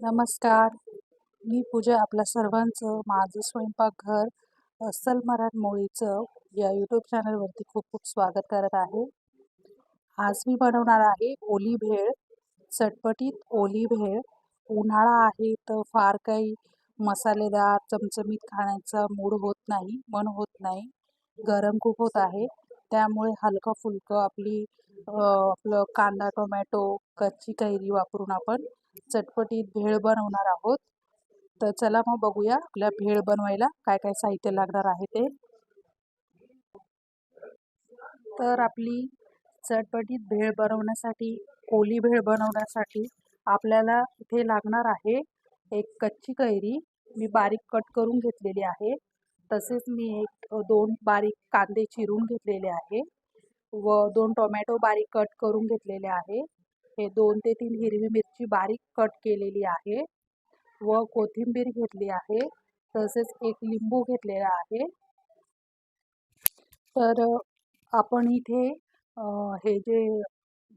नमस्कार. मी पूजा आपल्या सर्वांचं माझं स्वयंपाकघर अस्सल मराठमोळीचं या यूट्यूब चॅनलवरती खूप खूप स्वागत करत आहे. आज मी बनवणार आहे ओली भेळ चटपटीत ओली भेळ. उन्हाळा आहे तर फार काही मसालेदार चमचमीत खाण्याचा मूड होत नाही मन होत नाही. गरम खूप होत आहे. त्यामुळे हलकं फुलकं आपली आपलं कांदा टोमॅटो कच्ची कैरी वापरून आपण चटपटीत भेळ बनवणार आहोत. तर चला मग बघूया आपल्या भेळ बनवायला काय काय साहित्य लागणार आहे ते. तर आपली चटपटीत भेळ बनवण्यासाठी ओली भेळ बनवण्यासाठी आपल्याला इथे लागणार आहे एक कच्ची कैरी. मी बारीक कट करून घेतलेली आहे. तसेच मी एक दोन बारीक कांदे चिरून घेतलेले आहे. व दोन टोमॅटो बारीक कट करून घेतलेले आहे. हे दोन ते तीन हिरवी मिरची बारीक कट केलेली आहे व कोथिंबीर घेतली आहे तसेच एक लिंबू घेतलेला आहे. तर आपण इथे हे जे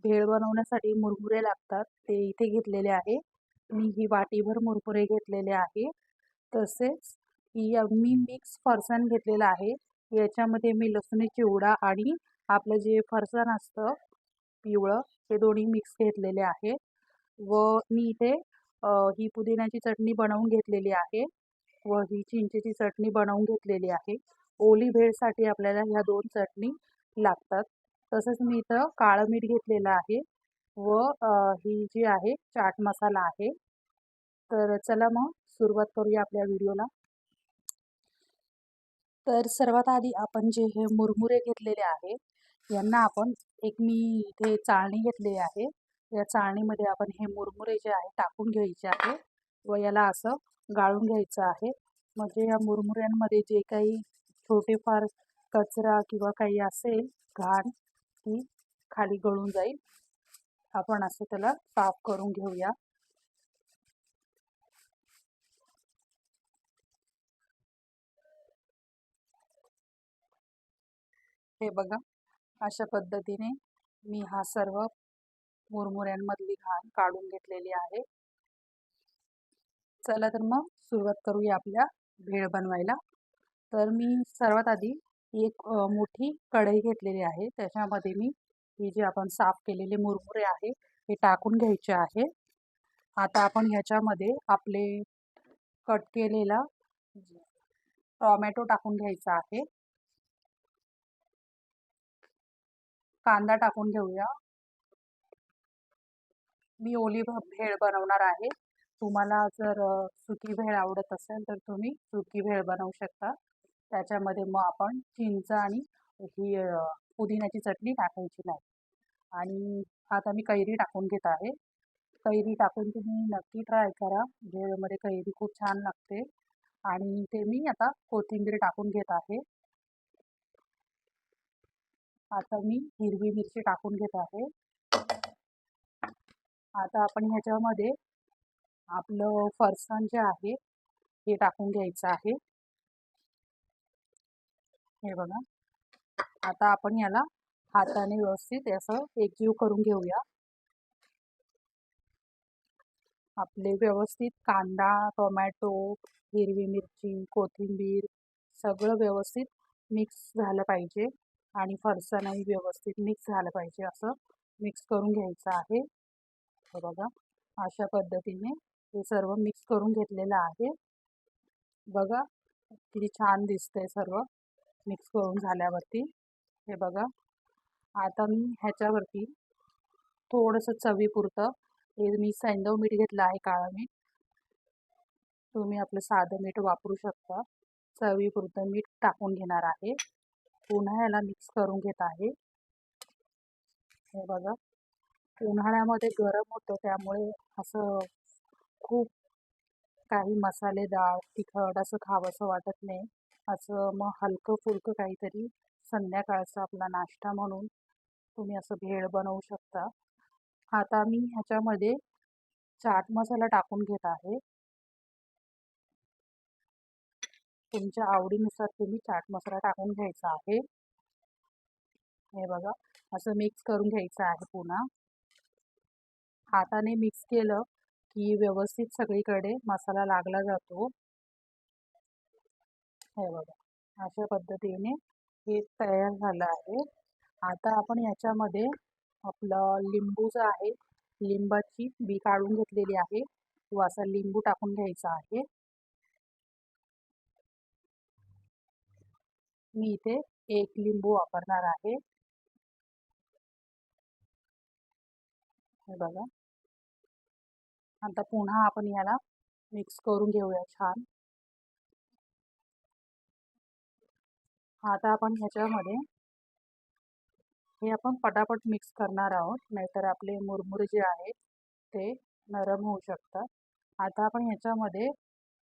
भेळ बनवण्यासाठी मुरमुरे लागतात ते इथे घेतलेले आहे. मी ही वाटीभर मुरमुरे घेतलेले आहे. तसेच ही मी मिक्स फरसाण घेतलेलं आहे. याच्यामध्ये मी लसणी चिवडा आणि आपलं जे फरसाण असतं पिवळं हे दोन्ही मिक्स घेतलेले आहे. व मी इथे ही पुदिन्याची चटणी बनवून घेतलेली आहे व ही चिंचेची चटणी बनवून घेतलेली आहे. ओली भेळसाठी आपल्याला ह्या दोन चटणी लागतात. तसंच मी इथं काळं मीठ घेतलेलं आहे व ही जी आहे चाट मसाला आहे. तर चला मग सुरुवात करूया आपल्या व्हिडिओला. तर सर्वात आधी आपण जे हे मुरमुरे घेतलेले आहे यांना आपण एक मी इथे चाळणी घेतलेली आहे. या चाळणीमध्ये आपण हे मुरमुरे जे आहे टाकून घ्यायचे आहे व याला असं गाळून घ्यायचं आहे. म्हणजे या मुरमुऱ्यांमध्ये जे काही छोटेफार कचरा किंवा काही असेल घाण ती खाली गळून जाईल. आपण असं त्याला साफ करून घेऊया. हे बघा. अशा पद्धतीने मी हा सर्व मुरमुऱ्यांमधली घाण काढून घेतलेली आहे. चला तर मग सुरुवात करूया आपल्या भेळ बनवायला. तर मी सर्वात आधी एक मोठी कढई घेतलेली आहे. त्याच्यामध्ये मी ही जे आपण साफ केलेले मुरमुरे आहे हे टाकून घ्यायचे आहे. आता आपण ह्याच्यामध्ये आपले कट केलेला टॉमॅटो टाकून घ्यायचा आहे. कांदा टाकून घेऊया. मी ओली भेळ बनवणार आहे. तुम्हाला जर सुकी भेळ आवडत असेल तर तुम्ही सुकी भेळ बनवू शकता. त्याच्यामध्ये मग आपण चिंच आणि ही पुदिन्याची चटणी टाकायची नाही. आणि आता मी कैरी टाकून घेत आहे. कैरी टाकून तुम्ही नक्की ट्राय करा. भेळमध्ये कैरी खूप छान लागते. आणि ते मी आता कोथिंबीर टाकून घेत आहे. आता मी हिरवी मिरची टाकून घेत आहे. आता आपण ह्याच्यामध्ये आपलं फरसाण जे आहे हे टाकून घ्यायचं आहे. हे बघा. आता आपण याला हाताने व्यवस्थित असं एकजीव करून घेऊया. आपले व्यवस्थित कांदा टोमॅटो हिरवी मिरची कोथिंबीर सगळं व्यवस्थित मिक्स झालं पाहिजे. आणि फरसाणही व्यवस्थित मिक्स झालं पाहिजे असं मिक्स करून घ्यायचं आहे. हे बघा अशा पद्धतीने हे सर्व मिक्स करून घेतलेलं आहे. बघा किती छान दिसतंय सर्व मिक्स करून झाल्यावरती. हे बघा आता मी ह्याच्यावरती थोडंसं चवीपुरतं हे मी सैंदव मीठ घेतलं आहे काळा मीठ. तुम्ही आपलं साधं मीठ वापरू शकता. चवीपुरतं मीठ टाकून घेणार आहे. पुन्हा याला मिक्स करून घेत आहे. हे बघा. उन्हाळ्यामध्ये गरम होतं त्यामुळे असं खूप काही मसालेदार तिखट असं खावंसं वाटत नाही. असं मग हलकं फुलकं काहीतरी संध्याकाळचा आपला नाश्ता म्हणून तुम्ही असं भेळ बनवू शकता. आता मी ह्याच्यामध्ये चाट मसाला टाकून घेत आहे. तुमच्या आवडीनुसार तुम्ही चाट मसाला टाकून घ्यायचा आहे. हे बघा असं मिक्स करून घ्यायचं आहे पुन्हा. हाताने मिक्स केलं की व्यवस्थित सगळीकडे मसाला लागला जातो. हे बघा अशा पद्धतीने हे तयार झालं आहे. आता आपण याच्यामध्ये आपलं लिंबू जो आहे लिंबाची बी काढून घेतलेली आहे. व असा लिंबू टाकून घ्यायचा आहे. मी इथे एक लिंबू वापरणार आहे. हे बघा. आता पुन्हा आपण याला मिक्स करून घेऊया छान. आता आपण ह्याच्यामध्ये हे आपण पटापट मिक्स करणार आहोत नाहीतर आपले मुरमुरे जे आहेत ते नरम होऊ शकतात. आता आपण ह्याच्यामध्ये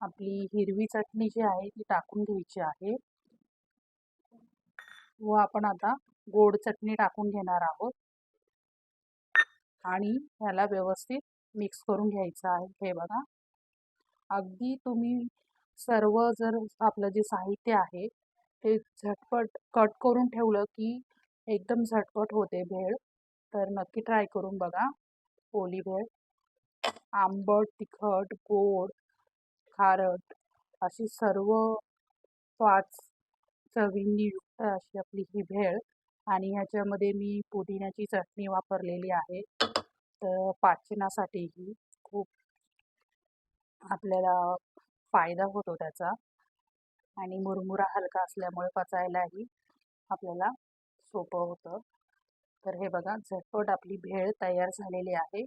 आपली हिरवी चटणी जी आहे ती टाकून घ्यायची आहे. व आपण आता गोड चटणी टाकून घेणार आहोत. आणि ह्याला व्यवस्थित मिक्स करून घ्यायचं आहे. हे बघा. अगदी तुम्ही सर्व जर आपलं जे साहित्य आहे ते झटपट कट करून ठेवलं की एकदम झटपट होते भेळ. तर नक्की ट्राय करून बघा. ओली भेळ. आंबट तिखट गोड खारट अशी सर्व पाच चवींनी युक्त अशी आपली ही भेळ आणि ह्याच्यामध्ये मी पुदिन्याची चटणी वापरलेली आहे. तर पाचनासाठीही खूप आपल्याला फायदा होतो त्याचा. आणि मुरमुरा हलका असल्यामुळे पचायलाही आपल्याला सोपं होतं. तर हे बघा झटपट आपली भेळ तयार झालेली आहे.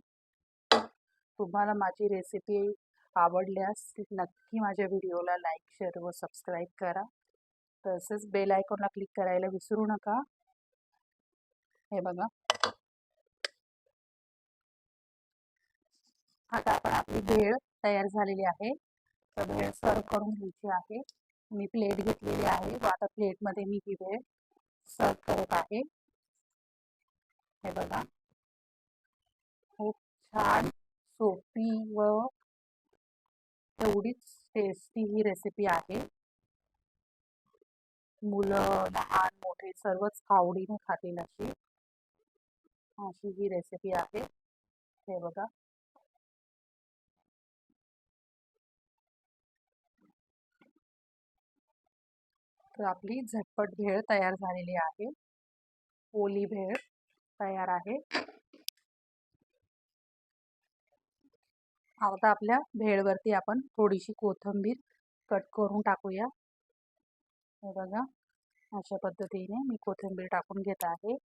तुम्हाला माझी रेसिपी आवडल्यास नक्की माझ्या व्हिडिओला लाईक शेअर व सबस्क्राईब करा. तसंच बेल आयकॉनला क्लिक करायला विसरू नका. हे बघा. आता आपण आपली भेळ तयार झालेली आहे. तर भेळ सर्व करून घ्यायची आहे. मी प्लेट घेतलेली आहे. व आता प्लेटमध्ये मी ही भेळ सर्व करत आहे. हे बघा. खूप छान सोपी व एवढीच टेस्टी ही रेसिपी आहे. मुलं लहान मोठे सर्वच आवडीने खातील अशी. अशी ही रेसिपी आहे. हे बघा. तर आपली झटपट भेळ तयार झालेली आहे. ओली भेळ तयार आहे. आता आपल्या भेळवरती आपण थोडीशी कोथिंबीर कट करून टाकूया. हे बघा अशा पद्धतीने मी कोथिंबीर टाकून घेत आहे.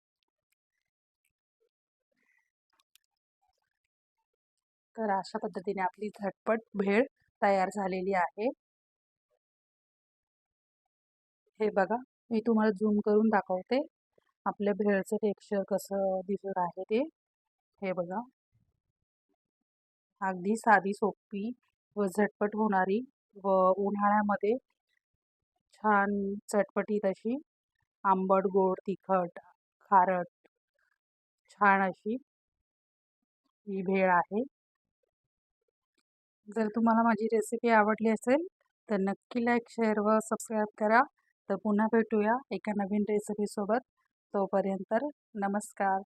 तर अशा पद्धतीने आपली झटपट भेळ तयार झालेली आहे. हे बघा मी तुम्हाला झूम करून दाखवते आपल्या भेळचं टेक्स्चर कसं दिसत आहे ते. हे बघा. अगदी साधी सोपी व झटपट होणारी व उन्हाळ्यामध्ये छान चटपटीत अशी आंबट गोड तिखट खारट छान अशी ही भेळ आहे. जर तुम्हाला माझी रेसिपी आवडली असेल तर नक्की लाईक शेअर व सबस्क्राईब करा. तर पुन्हा भेटूया एका नवीन रेसिपीसोबत तोपर्यंत नमस्कार.